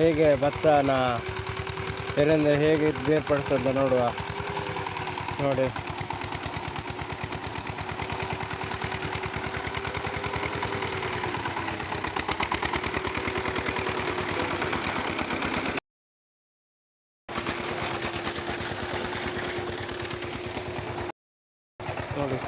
ಹೇಗೆ ಭತ್ತನ ಬೇರೆಂದರೆ ಹೇಗೆ ಬೇರ್ಪಡಿಸೋದ ನೋಡುವ. ನೋಡಿ. ನೋಡಿ.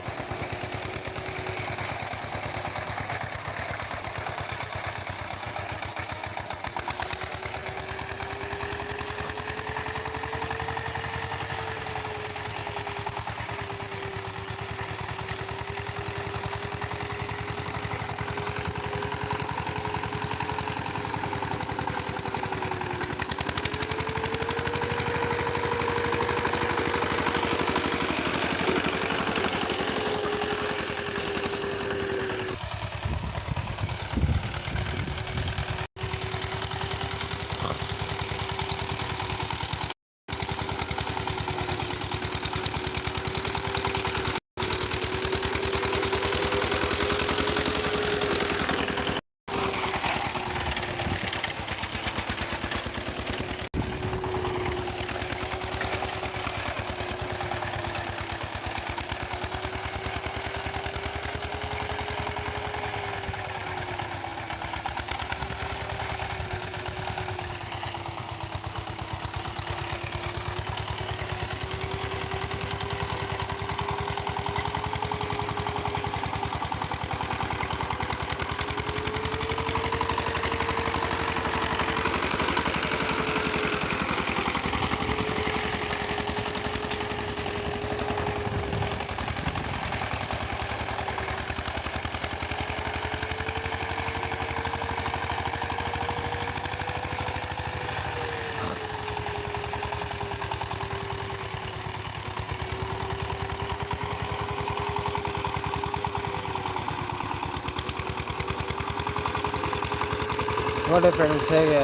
ನೋಡಿ ಫ್ರೆಂಡ್ಸ್ ಹೇಗೆ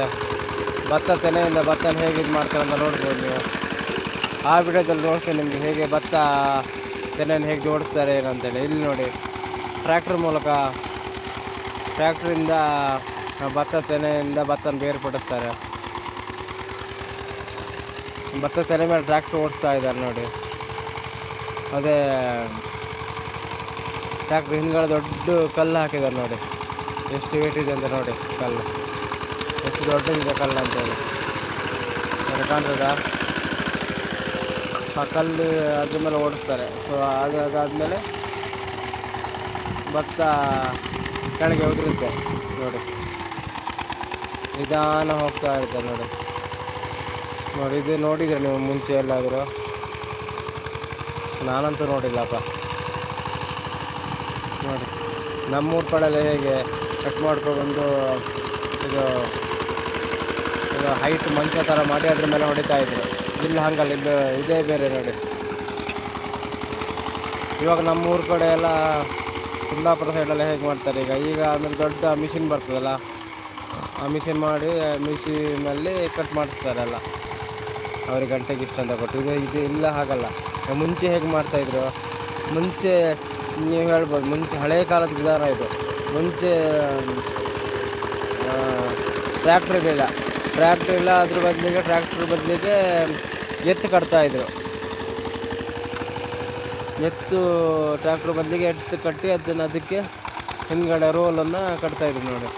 ಭತ್ತ ತೆನೆಯಿಂದ ಭತ್ತ ಹೇಗೆ ಇದು ಮಾಡ್ತಾರೆ ಅಂತ ನೋಡ್ಬೋದು ನೀವು. ಆ ವಿಡಿಯೋದಲ್ಲಿ ನೋಡ್ತೀನಿ ನಿಮಗೆ ಹೇಗೆ ಭತ್ತ ತೆನೆಯನ್ನು ಹೇಗೆ ಜೋಡಿಸ್ತಾರೆ ಏನಂತೇಳಿ ಇಲ್ಲಿ ನೋಡಿ ಟ್ರ್ಯಾಕ್ಟ್ರ್ ಮೂಲಕ ಟ್ರ್ಯಾಕ್ಟ್ರಿಂದ ಭತ್ತ ತೆನೆಯಿಂದ ಭತ್ತನ ಬೇರ್ಪಡಿಸ್ತಾರೆ ಭತ್ತ ತೆನೆ ಮೇಲೆ ಟ್ರ್ಯಾಕ್ಟ್ರ್ ಓಡಿಸ್ತಾ ಇದ್ದಾರೆ ನೋಡಿ. ಅದೇ ಟ್ರ್ಯಾಕ್ಟ್ರ್ ಹಿಂದ್ಗಡೆ ದೊಡ್ಡ ಕಲ್ಲು ಹಾಕಿದ್ದಾರೆ ನೋಡಿ. ಎಷ್ಟು ವೇಟ್ ಇದೆ ಅಂತ ನೋಡಿ, ಕಲ್ಲು. ಎಷ್ಟು ದೊಡ್ಡದಿದೆ ಕಲ್ಲು ಅಂತೇಳಿ ಅದು ಕಾಣ್ತದ ಆ ಕಲ್ಲು ಅದ್ರ ಮೇಲೆ ಓಡಿಸ್ತಾರೆ. ಸೊ ಅದು ಅದಾದಮೇಲೆ ಭತ್ತ ಕೆಳಗೆ ಉದುರುತ್ತೆ ನೋಡಿ. ನಿಧಾನ ಹೋಗ್ತಾ ಇರುತ್ತೆ ನೋಡಿ. ನೋಡಿ, ಇದು ನೋಡಿದ್ರೆ ನೀವು ಮುಂಚೆ ಎಲ್ಲಾದರೂ? ನಾನಂತೂ ನೋಡಿಲ್ಲಪ್ಪ. ನೋಡಿ, ನಮ್ಮೂರ ಕಡೆಯಲ್ಲಿ ಹೇಗೆ ಕಟ್ ಮಾಡ್ಕೊಬಂದು ಇದು ಇದು ಹೈಟ್ ಮಂಚ ಥರ ಮಾಡಿ ಅದ್ರ ಮೇಲೆ ಹೊಡಿತಾ ಇದ್ರು. ಇಲ್ಲಿ ಹಂಗಲ್ಲ ಇದು ಇದೇ ಬೇರೆ ನೋಡಿ. ಇವಾಗ ನಮ್ಮೂರ ಕಡೆ ಎಲ್ಲ ಕುಂದಾಪುರ ಸೈಡೆಲ್ಲ ಹೇಗೆ ಮಾಡ್ತಾರೆ ಈಗ? ಈಗ ಆಮೇಲೆ ದೊಡ್ಡ ಮಿಷಿನ್ ಬರ್ತದಲ್ಲ, ಆ ಮಿಷಿನ್ ಮಾಡಿ ಮಿಷಿನಲ್ಲಿ ಕಟ್ ಮಾಡಿಸ್ತಾರೆ ಎಲ್ಲ. ಅವ್ರಿಗೆ ಗಂಟೆಗೆ ಇಷ್ಟ ಅಂತ ಕೊಟ್ಟು. ಇದು ಇದು ಇಲ್ಲ, ಹಾಗಲ್ಲ. ಮುಂಚೆ ಹೇಗೆ ಮಾಡ್ತಾಯಿದ್ರು ಮುಂಚೆ ನೀವು ಹೇಳ್ಬೋದು, ಮುಂಚೆ ಹಳೆ ಕಾಲದ ವಿಧಾನ ಇದು. ಮುಂಚೆ ಟ್ರ್ಯಾಕ್ಟ್ರ್ ಇರಲಿಲ್ಲ ಟ್ರ್ಯಾಕ್ಟ್ರ್ ಇಲ್ಲ, ಅದ್ರ ಬದಲಿಗೆ ಟ್ರ್ಯಾಕ್ಟ್ರ್ ಬದಲಿಗೆ ಎತ್ತು ಕಟ್ತಾಯಿದ್ರು ಎತ್ತು, ಟ್ರ್ಯಾಕ್ಟ್ರ್ ಬದಲಿಗೆ ಎತ್ತು ಕಟ್ಟಿ ಅದನ್ನು ಅದಕ್ಕೆ ಹಿಂದ್ಗಡೆ ರೋಲನ್ನು ಕಟ್ತಾಯಿದ್ರು ನೋಡಿ.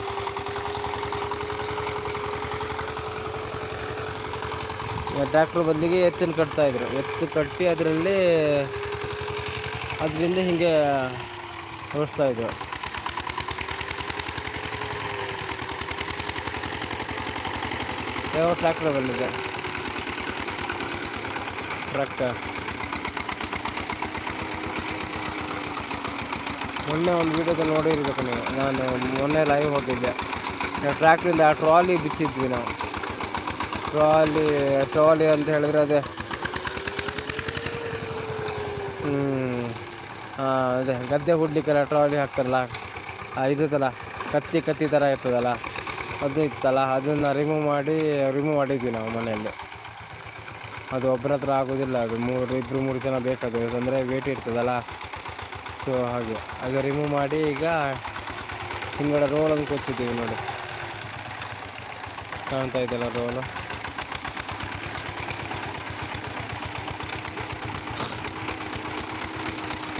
ಟ್ರ್ಯಾಕ್ಟ್ರ್ ಬದಲಿಗೆ ಎತ್ತನ್ನು ಕಟ್ತಾಯಿದ್ರು ಎತ್ತು ಕಟ್ಟಿ ಅದರಲ್ಲಿ, ಅದರಿಂದ ಹೀಗೆ ಓಡಿಸ್ತಾ ಯಾವ ಟ್ರ್ಯಾಕ್ಟರ್ ಬಂದಿದೆ ಟ್ರ್ಯಾಕ್ಟರ್ ಮೊನ್ನೆ ಒಂದು ವೀಡಿಯೋದಲ್ಲಿ ನೋಡಿರ್ಬೇಕು ನೀವು. ನಾನು ಮೊನ್ನೆ ಲೈವ್ ಹೋಗಿದ್ದೆ. ಟ್ರ್ಯಾಕ್ಟ್ರಿಂದ ಟ್ರಾಲಿ ಬಿಚ್ಚಿದ್ವಿ ನಾವು. ಟ್ರಾಲಿ ಟ್ರಾಲಿ ಅಂತ ಹೇಳಿದ್ರೆ ಅದೇ. ಆ, ಅದೇ ಗದ್ದೆ ಹುಡ್ಲಿಕ್ಕೆಲ್ಲ ಟ್ರಾಲಿ ಹಾಕ್ತಾರಲ್ಲ ಆ, ಇರುತ್ತಲ್ಲ ಕತ್ತಿ ಕತ್ತಿ ಥರ ಇರ್ತದಲ್ಲ. ಅದು ಇತ್ತಲ್ಲ, ಅದನ್ನು ರಿಮೂವ್ ಮಾಡಿ ರಿಮೂವ್ ಮಾಡಿದ್ವಿ ನಾವು ಮನೆಯಲ್ಲಿ. ಅದು ಒಬ್ಬರ ಹತ್ರ ಆಗೋದಿಲ್ಲ, ಅದು ಮೂರು ಇಬ್ಬರು ಮೂರು ಜನ ಬೇಕಾದ ಅಂದರೆ ವೇಟ್ ಇರ್ತದಲ್ಲ. ಸೊ ಹಾಗೆ. ಅದು ರಿಮೂವ್ ಮಾಡಿ ಈಗ ಹಿಂಗಡೆ ರೋಲನ್ನು ಕೊಚ್ಚಿದ್ದೀವಿ ನೋಡಿ. ಕಾಣ್ತಾ ಇದೆಯಲ್ಲ ರೋಲು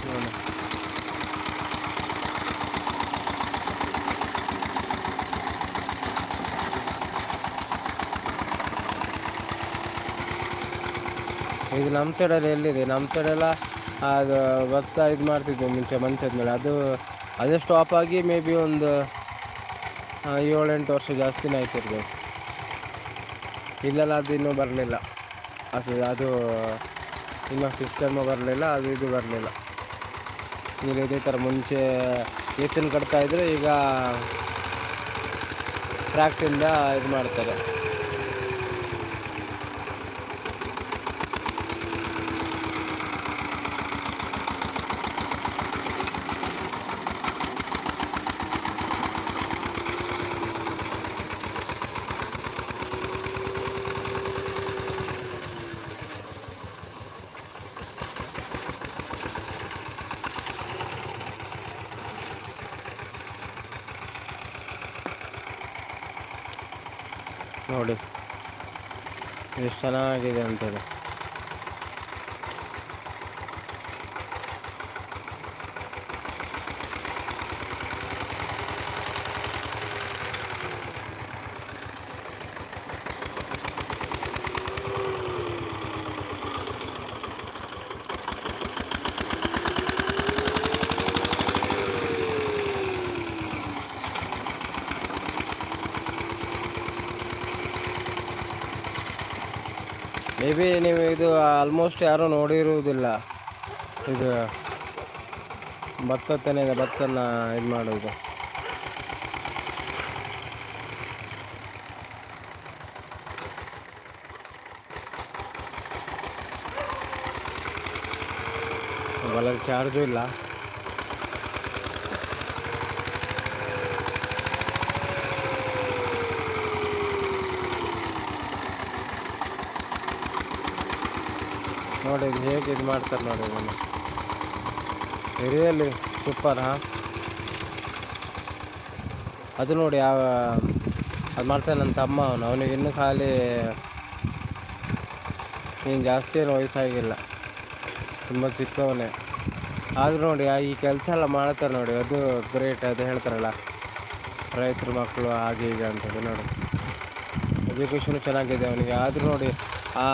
ನೋಡಿ ಇದು ನಮ್ಮ ಸೈಡಲ್ಲಿ ಎಲ್ಲಿದೆ? ನಮ್ಮ ಸೈಡೆಲ್ಲ ಅದು ಭತ್ತ ಇದು ಮಾಡ್ತಿದ್ವಿ ಮುಂಚೆ ಮನುಷ್ಯದ ಮೇಲೆ. ಅದು, ಅದೇ ಸ್ಟಾಪ್ ಆಗಿ ಮೇ ಬಿ ಒಂದು ಏಳೆಂಟು ವರ್ಷ ಜಾಸ್ತಿನೇ ಆಯ್ತಿರ್ಬೇಕು ಇಲ್ಲೆಲ್ಲ ಅದು ಇನ್ನೂ ಬರಲಿಲ್ಲ. ಅದು ಅದು, ಇನ್ನೂ ಸಿಸ್ಟಮು ಬರಲಿಲ್ಲ, ಅದು ಇದು ಬರಲಿಲ್ಲ. ಈಗ ಇದೇ ಥರ ಮುಂಚೆ ಎತ್ತಿನ ಕಟ್ತಾ ಇದ್ರೆ ಈಗ ಟ್ರ್ಯಾಕ್ಟಿಂದ ಇದು ಮಾಡ್ತಾರೆ. ನೋಡಿ ಎಷ್ಟು ಚೆನ್ನಾಗಿದೆ ಅಂತೇಳಿ. ಮೇ ಬಿ ನೀವು ಇದು ಆಲ್ಮೋಸ್ಟ್ ಯಾರೂ ನೋಡಿರುವುದಿಲ್ಲ. ಇದು ಭತ್ತ ತೆನೆಗೆ ಭತ್ತನ ಇದು ಮಾಡೋದು ಬಲ ಚಾರ್ಜು ಇಲ್ಲ. ನೋಡಿ ಇದು ಹೇಗೆ ಇದು ಮಾಡ್ತಾರೆ ನೋಡಿ ಇದನ್ನು. ರಿಯಲ್ಲಿ ಸೂಪರ್, ಹಾಂ? ಅದು ನೋಡಿ ಯಾವ ಅದು ಮಾಡ್ತಾನೆ ನನ್ನ ತಮ್ಮ ಅವನು. ಅವನಿಗೆ ಇನ್ನೂ ಖಾಲಿ ಏನು ಜಾಸ್ತಿ ಏನು ವಯಸ್ಸಾಗಿಲ್ಲ. ತುಂಬ ಚಿಕ್ಕವನೇ. ಆದರೂ ನೋಡಿ ಈ ಕೆಲಸ ಎಲ್ಲ ಮಾಡ್ತಾರೆ ನೋಡಿ. ಅದು ಗ್ರೇಟ್ ಅದು ಹೇಳ್ತಾರಲ್ಲ. ರೈತರ ಮಕ್ಕಳು ಹಾಗೆ ಹೀಗೆ ಅಂತದ್ದು ನೋಡಿ. ಎಜುಕೇಷನು ಚೆನ್ನಾಗಿದೆ ಅವನಿಗೆ. ಆದರೂ ನೋಡಿ, ಆ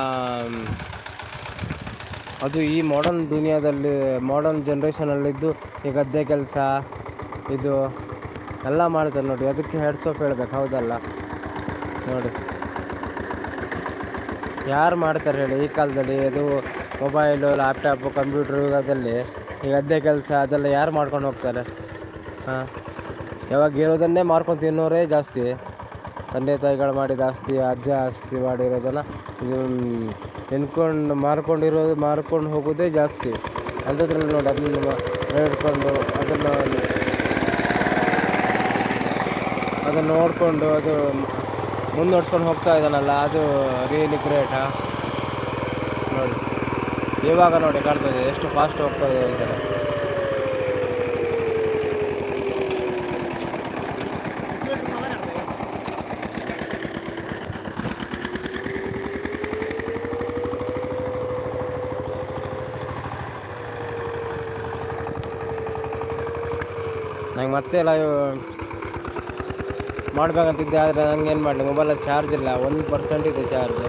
ಅದು ಈ ಮಾಡರ್ನ್ ದುನಿಯಾದಲ್ಲಿ ಮಾಡರ್ನ್ ಜನ್ರೇಷನಲ್ಲಿದ್ದು ಈ ಗದ್ದೆ ಕೆಲಸ, ಇದು ಎಲ್ಲ ಮಾಡ್ತಾರೆ ನೋಡಿ. ಅದಕ್ಕೆ ಹೆಡ್ಸ್ ಆಫ್ ಹೇಳ್ಬೇಕು, ಹೌದಲ್ಲ? ನೋಡಿ. ಯಾರು ಮಾಡ್ತಾರೆ ಹೇಳಿ? ಈ ಕಾಲದಲ್ಲಿ ಅದು ಮೊಬೈಲು ಲ್ಯಾಪ್ಟಾಪು ಕಂಪ್ಯೂಟ್ರ್ ಯುಗದಲ್ಲಿ ಈ ಗದ್ದೆ ಕೆಲಸ, ಅದೆಲ್ಲ ಯಾರು ಮಾಡ್ಕೊಂಡು ಹೋಗ್ತಾರೆ? ಹಾಂ? ಯಾವಾಗ ಇರೋದನ್ನೇ ಮಾರ್ಕೊಂಡು ತಿನ್ನೋರೇ ಜಾಸ್ತಿ. ತಂದೆ ತಾಯಿಗಳು ಮಾಡಿದ ಆಸ್ತಿ, ಅಜ್ಜ ಆಸ್ತಿ ಮಾಡಿರೋದೆಲ್ಲ ಇದು ತಿನ್ಕೊಂಡು ಮಾರ್ಕೊಂಡಿರೋದು, ಮಾರ್ಕೊಂಡು ಹೋಗೋದೇ ಜಾಸ್ತಿ. ಅಂಥದ್ರಲ್ಲಿ ನೋಡಿ, ಅದನ್ನು ಹೇಳ್ಕೊಂಡು ಅದನ್ನು ಅದನ್ನು ನೋಡಿಕೊಂಡು ಅದು ಮುಂದುವರ್ಸ್ಕೊಂಡು ಹೋಗ್ತಾ ಇದ್ದಾನಲ್ಲ, ಅದು ರಿಯಲಿ ಗ್ರೇಟಾ ನೋಡಿ. ಇವಾಗ ನೋಡಿ ಕಾಣ್ತದೆ ಎಷ್ಟು ಫಾಸ್ಟ್ ಹೋಗ್ತಾ ಇದೆ ನಂಗೆ ಮತ್ತೆ ಲೈವ್ ಮಾಡಬೇಕಂತಿದ್ದೆ, ಆದರೆ ನಂಗೆ ಏನು ಮಾಡಲಿ? ಮೊಬೈಲಲ್ಲಿ ಚಾರ್ಜ್ ಇಲ್ಲ. ಒಂದು ಪರ್ಸೆಂಟ್ ಇದೆ ಚಾರ್ಜ್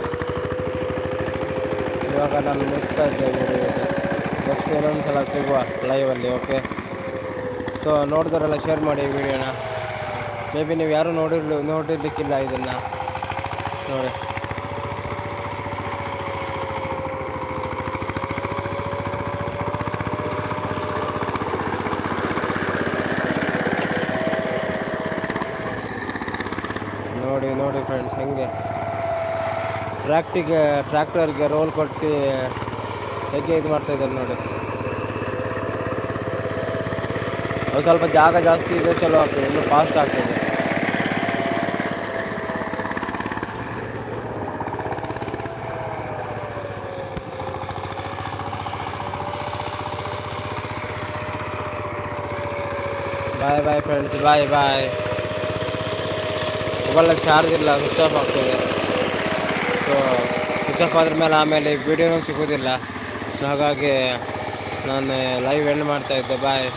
ಇವಾಗ ನಾನು ಮಿಕ್ಸ್ ಇದ್ದೇವೆ ನೆಕ್ಸ್ಟ್ ಇನ್ನೊಂದು ಸಲ ಸಿಗುವ ಲೈವಲ್ಲಿ ಓಕೆ ಸೊ ನೋಡಿದವರೆಲ್ಲ ಶೇರ್ ಮಾಡಿ ವಿಡಿಯೋನ ಮೇ ಬಿ ನೀವು ಯಾರೂ ನೋಡಿರ್ಲಿ ನೋಡಿರ್ಲಿಕ್ಕಿಲ್ಲ ಇದನ್ನು. ನೋಡಿ ನೋಡಿ ಫ್ರೆಂಡ್ಸ್ ಹೆಂಗೆ ಟ್ರ್ಯಾಕ್ಟಿಗೆ, ಟ್ರ್ಯಾಕ್ಟರ್ಗೆ ರೋಲ್ ಕೊಟ್ಟು ಹೇಗೆ ಇದು ಮಾಡ್ತಾ ಇದ್ದಾರೆ ನೋಡಿ. ಅದು ಸ್ವಲ್ಪ ಜಾಗ ಜಾಸ್ತಿ ಇದೆ ಚಲೋ ಆಗ್ತದೆ, ಇನ್ನೂ ಫಾಸ್ಟ್ ಆಗ್ತದೆ. ಬಾಯ್ ಬಾಯ್ ಫ್ರೆಂಡ್ಸ್ ಬಾಯ್ ಬಾಯ್ ಮೊಬೈಲಲ್ಲಿ ಚಾರ್ಜ್ ಇಲ್ಲ ಸ್ವಿಚ್ ಆಫ್ ಆಗ್ತದೆ. ಸೊ ಸ್ವಿಚ್ ಆಫ್ ಆದ್ರ ಮೇಲೆ ಆಮೇಲೆ ವಿಡಿಯೋನೂ ಸಿಗೋದಿಲ್ಲ. ಸೊ ಹಾಗಾಗಿ ನಾನು ಲೈವ್ ಎಂಡ್ ಮಾಡ್ತಾಯಿದ್ದೆ ಬಾಯ್